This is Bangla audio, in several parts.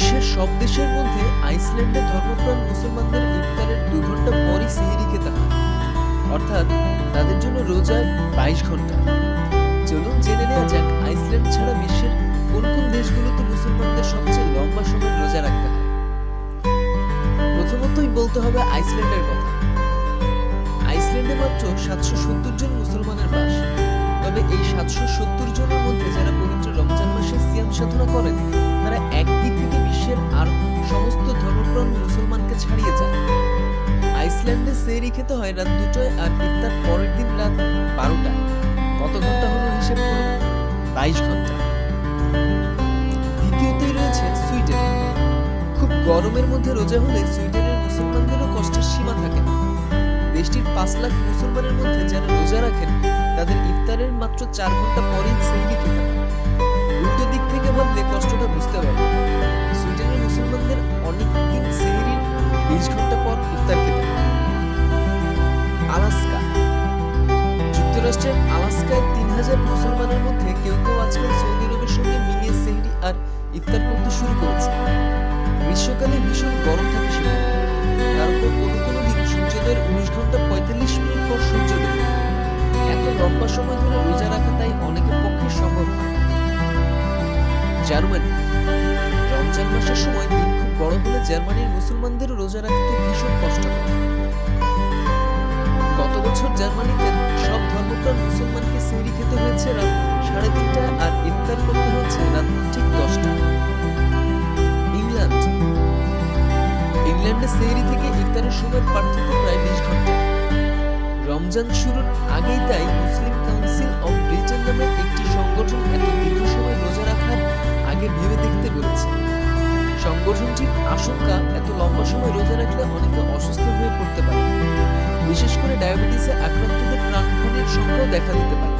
বিশ্বের সব দেশের মধ্যে আইসল্যান্ডে ধর্মপ্রাণ মুসলমানদের ইফতারের দু ঘণ্টা পরই সেহরি খেতে হয়। অর্থাৎ তাদের জন্য রোজা বাইশ ঘণ্টা। চলুন জেনে নেওয়া যাক, আইসল্যান্ড ছাড়া বিশ্বের কোন কোন দেশগুলোতে মুসলমানদের সবচেয়ে লম্বা সময় রোজা রাখতে হয়? প্রথমতই বলতে হবে আইসল্যান্ডের কথা। আইসল্যান্ডে মাত্র সাতশো সত্তর জন মুসলমানের বাস। তবে এই সাতশো সত্তর জনের মধ্যে যারা পবিত্র রমজান মাসে সিয়াম সাধনা করেন আইসল্যান্ডে সেরি খেতে হয় রাত দুটোয় আর ইফতার পরের দিন রাত বারোটায়। কত ঘণ্টা হলো হিসেব করুন বাইশ ঘণ্টা। দ্বিতীয়তেই রয়েছে সুইডেন খুব গরমের মধ্যে রোজা হলে সুইডেনের মুসলমানদেরও কষ্টের সীমা থাকে না। দেশটির পাঁচ লাখ মুসলমানের মধ্যে যারা রোজা রাখেন, তাদের ইফতারের মাত্র চার ঘণ্টা পরেই সেহরি খেতে হয়। যুক্তরাষ্ট্রের আলাস্কায় তিন হাজার মুসলমানের মধ্যে কেউ কেউ আজকাল সৌদি আরবের সঙ্গে মিলিয়ে সেহরি আর ইফতার করতে শুরু করেছে। গ্রীষ্মকালে ভীষণ গরম থাকে সেখানে। তারপর কোনো কোনো দিন সূর্যোদয়ের উনিশ ঘণ্টা পঁয়তাল্লিশ মিনিট পর এত লম্বা সময় ধরে রোজা রাখা তাই অনেকের পক্ষে সম্ভব জার্মানি। রমজান মাসের সময় দিন খুব বড় হলে জার্মানির মুসলমানদেরও রোজা রাখতে ভীষণ কষ্ট হয়। গত বছর জার্মানিতে সব মুসলমানকে সেহরি খেতে হয়েছে রাত সাড়ে তিনটায় আর ইফতার করতে হচ্ছে রাত ঠিক দশটায়। ইংল্যান্ড। ইংল্যান্ডে সেহরি থেকে ইফতারের সময়ের পার্থক্য প্রায় বিশ ঘণ্টা। রমজান শুরুর আগেই তাই মুসলিম কাউন্সিল অফ ব্রিটেন নামে একটি সংগঠন এত দীর্ঘ সময় রোজা রাখার আগে ভেবে দেখতে বলেছে সংগঠনটির আশঙ্কা, এত লম্বা সময় রোজা রাখলে অনেকে অসুস্থ হয়ে পড়তে পারে। বিশেষ করে ডায়াবেটিসে আক্রান্তদের প্রাণহানির সংখ্যাও দেখা দিতে পারে।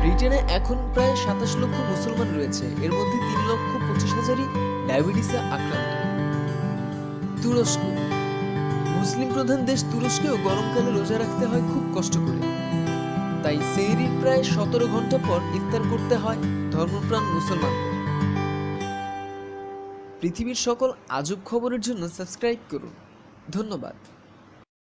ব্রিটেনে এখন প্রায় সাতাশ লক্ষ মুসলমান রয়েছে। এর মধ্যে তিন লক্ষ পঁচিশ হাজারই ডায়াবেটিসে আক্রান্ত। তুরস্ক। মুসলিম প্রধান দেশ তুরস্কেও গরমকালে রোজা রাখতে হয় খুব কষ্ট করে। তাই সেহরির প্রায় সতেরো ঘণ্টা পর ইফতার করতে হয় ধর্মপ্রাণ মুসলমানদের। পৃথিবীর সকল আজব খবরের জন্য সাবস্ক্রাইব করুন। ধন্যবাদ।